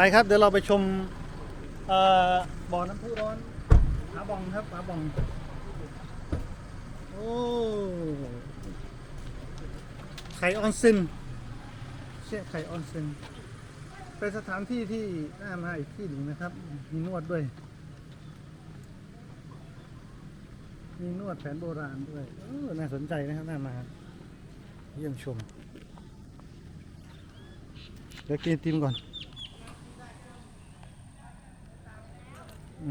ไปครับเดี๋ยวเราไปชมบ่อน้ำพุร้อนผาบองครับผาบองโอ้ไข่ออนเซ็นเช่ไข่ออนเซ็นเป็นสถานที่ที่น่ามาอีกที่หนึ่งนะครับ มีนวดด้วย มีนวดแผนโบราณด้วยน่าสนใจนะครับน่ามาเยี่ยมชม เดี๋ยวกินติมก่อน อืมอืม ต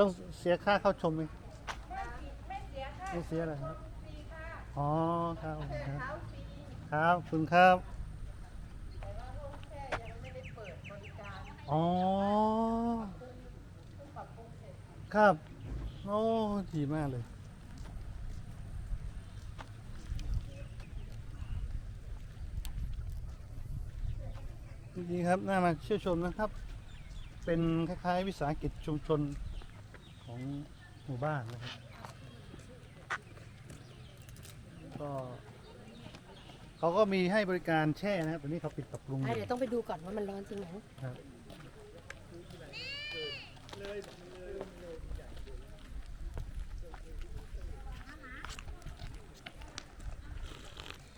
้องเสียค่าเข้าชมไหมไม่เสียค่าไม่เสียอะไรครับ อ๋อครับครับครับคุณครับ อ๋อ ครับ โอ้ดีมากเลย จริงๆครับ น่ามาเชื่อชมนะครับ เป็นคล้ายๆ วิสาหกิจชุมชนของหมู่บ้านนะครับ ก็เขาก็มีให้บริการแช่นะครับตอนนี้เขาปิดปรับปรุงออะยู่เดี๋ยวต้องไปดูก่อนว่ามันร้อนจริงไหมครับ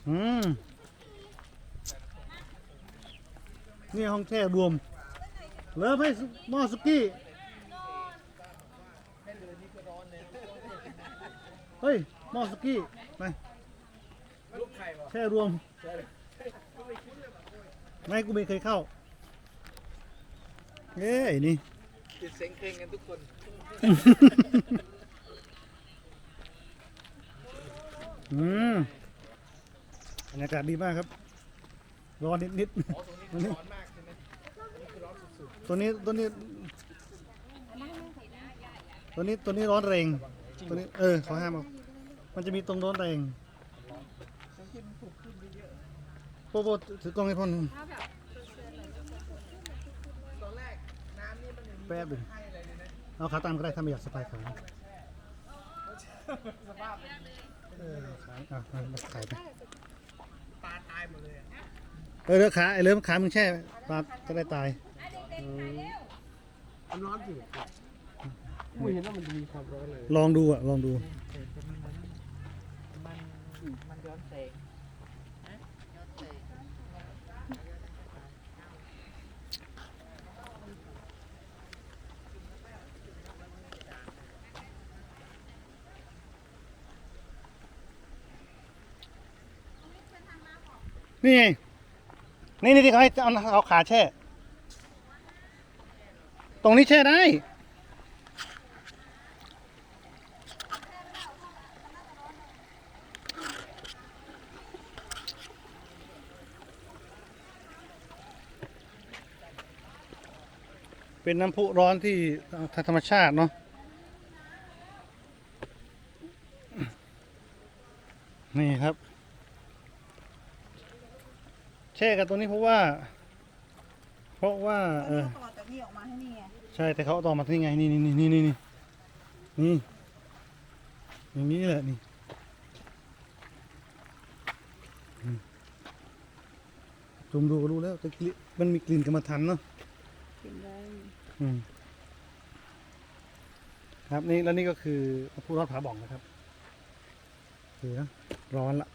อืมนี่ห้องแช่รวม เลิฟให้หม้อสุกี้ เฮ้ยหม้อสุกี้ไป แช่รวม ไม่กูไม่เคยเข้า เอ้ยนี่ ติดเซ็งเคร่งกันทุกคน อืมบรรยากาศดีมากครับ ร้อนนิดนิดอ๋อตรงนี้ร้อนมากใช่ไหมนี่คือร้อนสุดตัวนี้ตัวนี้ ตัวนี้ตัวนี้ร้อนแรง ตัวนี้ เออ ขอห้ามเอามันจะมีตรงร้อนแรง โปโปถือกล้องให้พ่อหนึ่งๆตอนแรกน้ำนี่มันยังมีแป๊บหนึ่งให้อะไรเลยนะเอาขาตั้งก็ได้ถ้าไม่อยากสะพายขาสภาพเป็นเออขายอะเอามาขายไปตาตายหมดเลยอะเออเดี๋ยวขาไอ้เริ่มขามึงแช่ปลาจะได้ตายมันร้อนอยู่ไม่เห็นว่ามันจะมีความร้อนเลย ลองดูอะลองดู มันมันย้อนแสง นี่ไงนี่นี่ที่เขาให้เอาเอาขาแช่ ตรงนี้แช่ได้ เป็นน้ำพุร้อนที่ธรรมชาติเนาะนี่ครับ แช่กันตรงนี้เพราะว่า เพราะว่า เออต่อจากนี้ออกมาให้นี่ไงใช่แต่เขาเอาต่อมาที่ไงนี่นี่นี่นี่นี่นี่นี่อย่างนี้แหละนี่อืมจุ่มดูก็รู้แล้วแต่กลิ่นมันมีกลิ่นกรรมฐานเนาะกินได้อืมครับนี่แล้วนี่ก็คือผู้รอดผาบ่องนะครับเสือร้อนละ